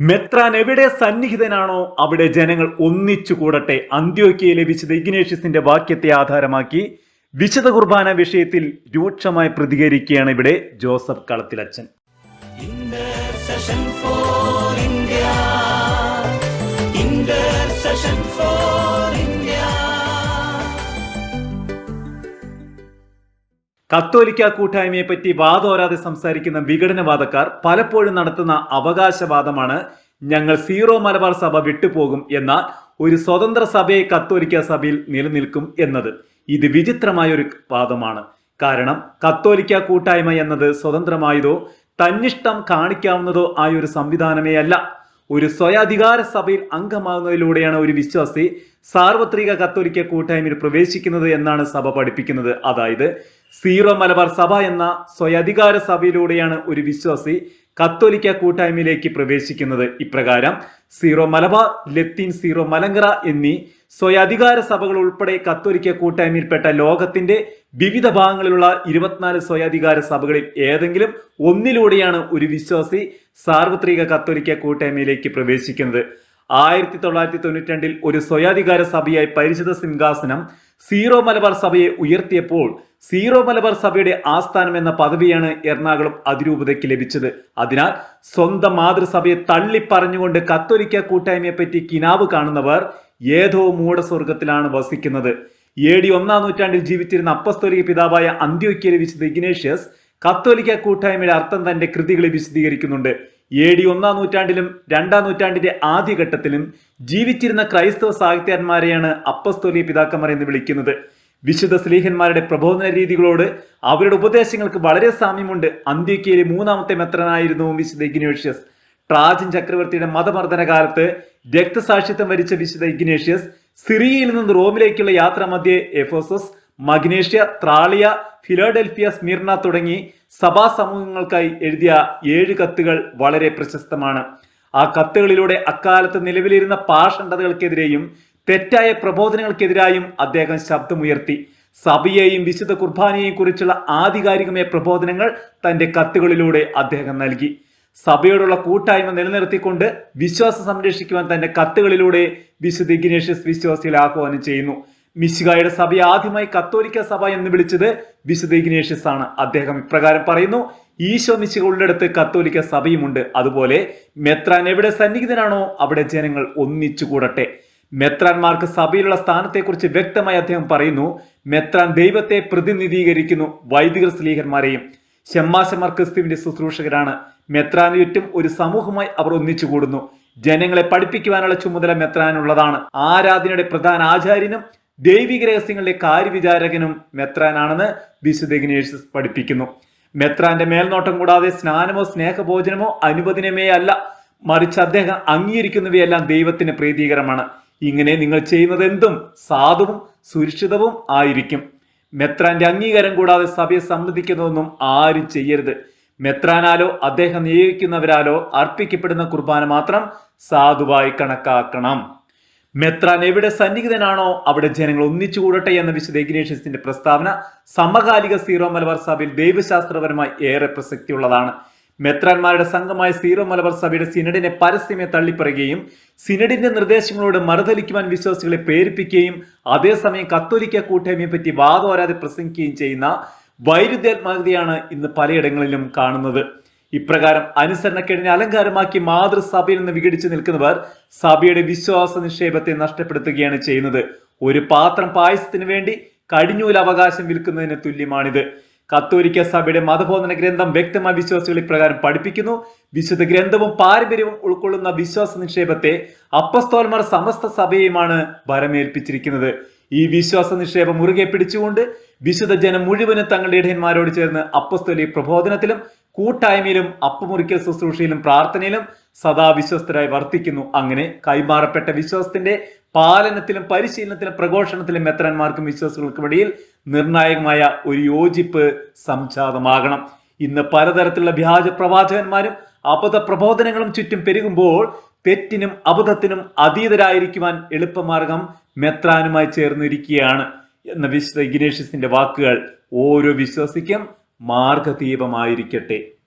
മെത്രാൻ എവിടെ സന്നിഹിതനാണോ അവിടെ ജനങ്ങൾ ഒന്നിച്ചു കൂടട്ടെ. അന്ത്യോക്കിയയിലെ വിശുദ്ധ ഇഗ്നേഷ്യസിന്റെ വാക്യത്തെ ആധാരമാക്കി. വിശുദ്ധ കുർബാന വിഷയത്തിൽ രൂക്ഷമായി പ്രതികരിക്കുകയാണ് ഇവിടെ ജോസഫ് കളത്തിലച്ചൻ. Intercession for കത്തോലിക്ക കൂട്ടായ്മയെ പറ്റി വാദോരാതെ സംസാരിക്കുന്ന വിഘടനവാദക്കാർ പലപ്പോഴും നടത്തുന്ന അവകാശവാദമാണ് ഞങ്ങൾ സീറോ മലബാർ സഭ വിട്ടുപോകും എന്നാൽ ഒരു സ്വതന്ത്ര സഭയെ കത്തോലിക്ക സഭയിൽ നിലനിൽക്കും എന്നത്. ഇത് വിചിത്രമായ ഒരു വാദമാണ്. കാരണം കത്തോലിക്ക കൂട്ടായ്മ എന്നത് സ്വതന്ത്രമായതോ തന്നിഷ്ടം കാണിക്കാവുന്നതോ ആയ ഒരു സംവിധാനമേ അല്ല ഒരു സ്വയാധികാര സഭയിൽ അംഗമാകുന്നതിലൂടെയാണ് ഒരു വിശ്വാസി സാർവത്രിക കത്തോലിക്ക കൂട്ടായ്മയിൽ പ്രവേശിക്കുന്നത് എന്നാണ് സഭ പഠിപ്പിക്കുന്നത്. അതായത് സീറോ മലബാർ സഭ എന്ന സ്വയാധികാര സഭയിലൂടെയാണ് ഒരു വിശ്വാസി കത്തോലിക്ക കൂട്ടായ്മയിലേക്ക് പ്രവേശിക്കുന്നത് ഇപ്രകാരം സീറോ മലബാർ ലത്തീൻ സീറോ മലങ്കറ എന്നീ സ്വയാധികാര സഭകൾ ഉൾപ്പെടെ കത്തോലിക്ക കൂട്ടായ്മയിൽപ്പെട്ട ലോകത്തിന്റെ വിവിധ ഭാഗങ്ങളിലുള്ള ഇരുപത്തിനാല് സ്വയാധികാര സഭകളിൽ ഏതെങ്കിലും ഒന്നിലൂടെയാണ് ഒരു വിശ്വാസി സാർവത്രിക കത്തോലിക്ക കൂട്ടായ്മയിലേക്ക് പ്രവേശിക്കുന്നത്. ആയിരത്തി തൊള്ളായിരത്തി തൊണ്ണൂറ്റി രണ്ടിൽ ഒരു സ്വയാധികാര സഭയായി പരിചിത സിംഹാസനം സീറോ മലബാർ സഭയെ ഉയർത്തിയപ്പോൾ സീറോ മലബാർ സഭയുടെ ആസ്ഥാനം എന്ന പദവിയാണ് എറണാകുളം അതിരൂപതയ്ക്ക് ലഭിച്ചത്. അതിനാൽ സ്വന്തം മാതൃസഭയെ തള്ളി പറഞ്ഞുകൊണ്ട് കത്തോലിക്ക കൂട്ടായ്മയെ പറ്റി കിനാവ് കാണുന്നവർ ഏതോ മൂടസ്വർഗത്തിലാണ് വസിക്കുന്നത്. എ ഡി ഒന്നാം നൂറ്റാണ്ടിൽ ജീവിച്ചിരുന്ന അപ്പസ്തോലിക പിതാവായ അന്ത്യോക്യയിലെ ലഭിച്ചത് ഇഗ്നേഷ്യസ് കത്തോലിക്ക കൂട്ടായ്മയുടെ അർത്ഥം തന്റെ കൃതികളിൽ വിശദീകരിക്കുന്നുണ്ട്. എ ഡി ഒന്നാം നൂറ്റാണ്ടിലും രണ്ടാം നൂറ്റാണ്ടിന്റെ ആദ്യഘട്ടത്തിലും ജീവിച്ചിരുന്ന ക്രൈസ്തവ സാഹിത്യന്മാരെയാണ് അപ്പസ്തോലി പിതാക്കന്മാർ എന്ന് വിളിക്കുന്നത്. വിശുദ്ധ സ്ലീഹന്മാരുടെ പ്രബോധന രീതികളോട് അവരുടെ ഉപദേശങ്ങൾക്ക് വളരെ സാമ്യമുണ്ട്. അന്ത്യോക്യയിലെ മൂന്നാമത്തെ മെത്രനായിരുന്നു വിശുദ്ധ ഇഗ്നേഷ്യസ്. ട്രാജൻ ചക്രവർത്തിയുടെ മതമർദ്ദന കാലത്ത് രക്തസാക്ഷിത്വം വരിച്ച വിശുദ്ധ ഇഗ്നേഷ്യസ് സിറിയയിൽ നിന്ന് റോമിലേക്കുള്ള യാത്ര മധ്യേ എഫോസസ് മഗ്നേഷ്യ ത്രാളിയ ഫിലോഡൽഫിയ സ്മിർണ തുടങ്ങി സഭാ സമൂഹങ്ങൾക്കായി എഴുതിയ ഏഴ് കത്തുകൾ വളരെ പ്രശസ്തമാണ്. ആ കത്തുകളിലൂടെ അക്കാലത്ത് നിലവിലിരുന്ന പാഷണ്ഡതകൾക്കെതിരെയും തെറ്റായ പ്രബോധനങ്ങൾക്കെതിരായും അദ്ദേഹം ശബ്ദമുയർത്തി. സഭയെയും വിശുദ്ധ കുർബാനയെയും കുറിച്ചുള്ള ആധികാരികമായ പ്രബോധനങ്ങൾ തന്റെ കത്തുകളിലൂടെ അദ്ദേഹം നൽകി. സഭയോടുള്ള കൂട്ടായ്മ നിലനിർത്തിക്കൊണ്ട് വിശ്വാസം സംരക്ഷിക്കുവാൻ തന്റെ കത്തുകളിലൂടെ വിശുദ്ധ ഇഗ്നേഷ്യസ് വിശ്വാസികളെ ആഹ്വാനം ചെയ്യുന്നു. മിശികായുടെ സഭയെ ആദ്യമായി കത്തോലിക്ക സഭ എന്ന് വിളിച്ചത് വിശുദ്ധ ഇഗ്നേഷ്യസ് ആണ് അദ്ദേഹം ഇപ്രകാരം പറയുന്നു ഈശോ മിശിക ഉള്ളിടത്ത് കത്തോലിക്ക സഭയുമുണ്ട്. അതുപോലെ മെത്രാൻ എവിടെ സന്നിഹിതനാണോ അവിടെ ജനങ്ങൾ ഒന്നിച്ചു കൂടട്ടെ മെത്രാൻമാർക്ക് സഭയിലുള്ള സ്ഥാനത്തെക്കുറിച്ച് വ്യക്തമായി അദ്ദേഹം പറയുന്നു മെത്രാൻ ദൈവത്തെ പ്രതിനിധീകരിക്കുന്നു വൈദികർ സ്ലീഹന്മാരെയും. ഷെമ്മാശമാർ ക്രിസ്തുവിന്റെ ശുശ്രൂഷകരാണ്. മെത്രാന് ചുറ്റും ഒരു സമൂഹമായി അവർ ഒന്നിച്ചു കൂടുന്നു ജനങ്ങളെ പഠിപ്പിക്കുവാനുള്ള ചുമതല മെത്രാനുള്ളതാണ്. ആരാധനയുടെ പ്രധാന ആചാര്യനും ദൈവിക രഹസ്യങ്ങളുടെ കാര്യവിചാരകനും മെത്രാനാണെന്ന് വിശുദ്ധ ഇഗ്നേഷ്യസ് പഠിപ്പിക്കുന്നു. മെത്രാന്റെ മേൽനോട്ടം കൂടാതെ സ്നാനമോ സ്നേഹഭോജനമോ അനുവദനമേ അല്ല. മറിച്ച് അദ്ദേഹം അംഗീകരിക്കുന്നവയെല്ലാം ദൈവത്തിന് പ്രീതികരമാണ്. ഇങ്ങനെ നിങ്ങൾ ചെയ്യുന്നത് എന്തും സാധുവും സുരക്ഷിതവും ആയിരിക്കും. മെത്രാന്റെ അംഗീകാരം കൂടാതെ സഭയെ സംബന്ധിക്കുന്നതൊന്നും ആരും ചെയ്യരുത്. മെത്രാനാലോ അദ്ദേഹം നിയോഗിക്കുന്നവരാലോ അർപ്പിക്കപ്പെടുന്ന കുർബാന മാത്രം സാധുവായി കണക്കാക്കണം. മെത്രാൻ എവിടെ സന്നിഹിതനാണോ അവിടെ ജനങ്ങൾ ഒന്നിച്ചു കൂടട്ടെ എന്ന വിശുദ്ധ ഇഗ്നേഷ്യസിന്റെ പ്രസ്താവന സമകാലിക സീറോ മലബാർ സഭയിൽ ദൈവശാസ്ത്രപരമായി ഏറെ പ്രസക്തിയുള്ളതാണ്. മെത്രാന്മാരുടെ സംഘമായ സീറോ മലബാർ സഭയുടെ സിനഡിനെ പരസ്യമേ തള്ളിപ്പറയുകയും സിനഡിന്റെ നിർദ്ദേശങ്ങളോട് മറുതലിക്കുവാൻ വിശ്വാസികളെ പ്രേരിപ്പിക്കുകയും അതേസമയം കത്തോലിക്ക കൂട്ടായ്മയെ പറ്റി വാദോരാതെ പ്രസംഗിക്കുകയും ചെയ്യുന്ന വൈരുദ്ധ്യാത്മകതയാണ് ഇന്ന് പലയിടങ്ങളിലും കാണുന്നത്. ഇപ്രകാരം അനുസരണക്കേടിനെ അലങ്കാരമാക്കി മാതൃസഭയിൽ നിന്ന് വിഘടിച്ചു നിൽക്കുന്നവർ സഭയുടെ വിശ്വാസ നിക്ഷേപത്തെ നഷ്ടപ്പെടുത്തുകയാണ് ചെയ്യുന്നത്. ഒരു പാത്രം പായസത്തിന് വേണ്ടി കടിഞ്ഞൂൽ അവകാശം വിൽക്കുന്നതിന് തുല്യമാണിത്. കത്തോലിക്ക സഭയുടെ മതബോധന ഗ്രന്ഥം വ്യക്തമായ വിശ്വാസികൾ ഇപ്രകാരം പഠിപ്പിക്കുന്നു. വിശുദ്ധ ഗ്രന്ഥവും പാരമ്പര്യവും ഉൾക്കൊള്ളുന്ന വിശ്വാസ നിക്ഷേപത്തെ അപ്പസ്തോൽമാർ സമസ്ത സഭയെയുമാണ് ഭരമേൽപ്പിച്ചിരിക്കുന്നത്. ഈ വിശ്വാസ നിക്ഷേപം മുറുകെ പിടിച്ചുകൊണ്ട് വിശുദ്ധ ജനം മുഴുവനും തങ്ങളുടെ ഇടയന്മാരോട് ചേർന്ന് അപ്പസ്തോലി പ്രബോധനത്തിലും കൂട്ടായ്മയിലും അപ്പുമുറിക്കൽ ശുശ്രൂഷയിലും പ്രാർത്ഥനയിലും സദാ വിശ്വസ്തരായി വർത്തിക്കുന്നു. അങ്ങനെ കൈമാറപ്പെട്ട വിശ്വാസത്തിന്റെ പാലനത്തിലും പരിശീലനത്തിലും പ്രഘോഷണത്തിലും മെത്രന്മാർക്കും വിശ്വാസികൾക്കും ഇടയിൽ നിർണായകമായ ഒരു യോജിപ്പ് സംജാതമാകണം. ഇന്ന് പലതരത്തിലുള്ള വ്യാജ പ്രവാചകന്മാരും അബദ്ധ പ്രബോധനങ്ങളും ചുറ്റും പെരുകുമ്പോൾ തെറ്റിനും അബദ്ധത്തിനും അതീതരായിരിക്കുവാൻ എളുപ്പമാർഗം മെത്രാനുമായി ചേർന്നിരിക്കുകയാണ് എന്ന വിശുദ്ധ ഇഗ്നേഷ്യസിന്റെ വാക്കുകൾ ഓരോ വിശ്വസിക്കും മാർഗദീപമായിരിക്കട്ടെ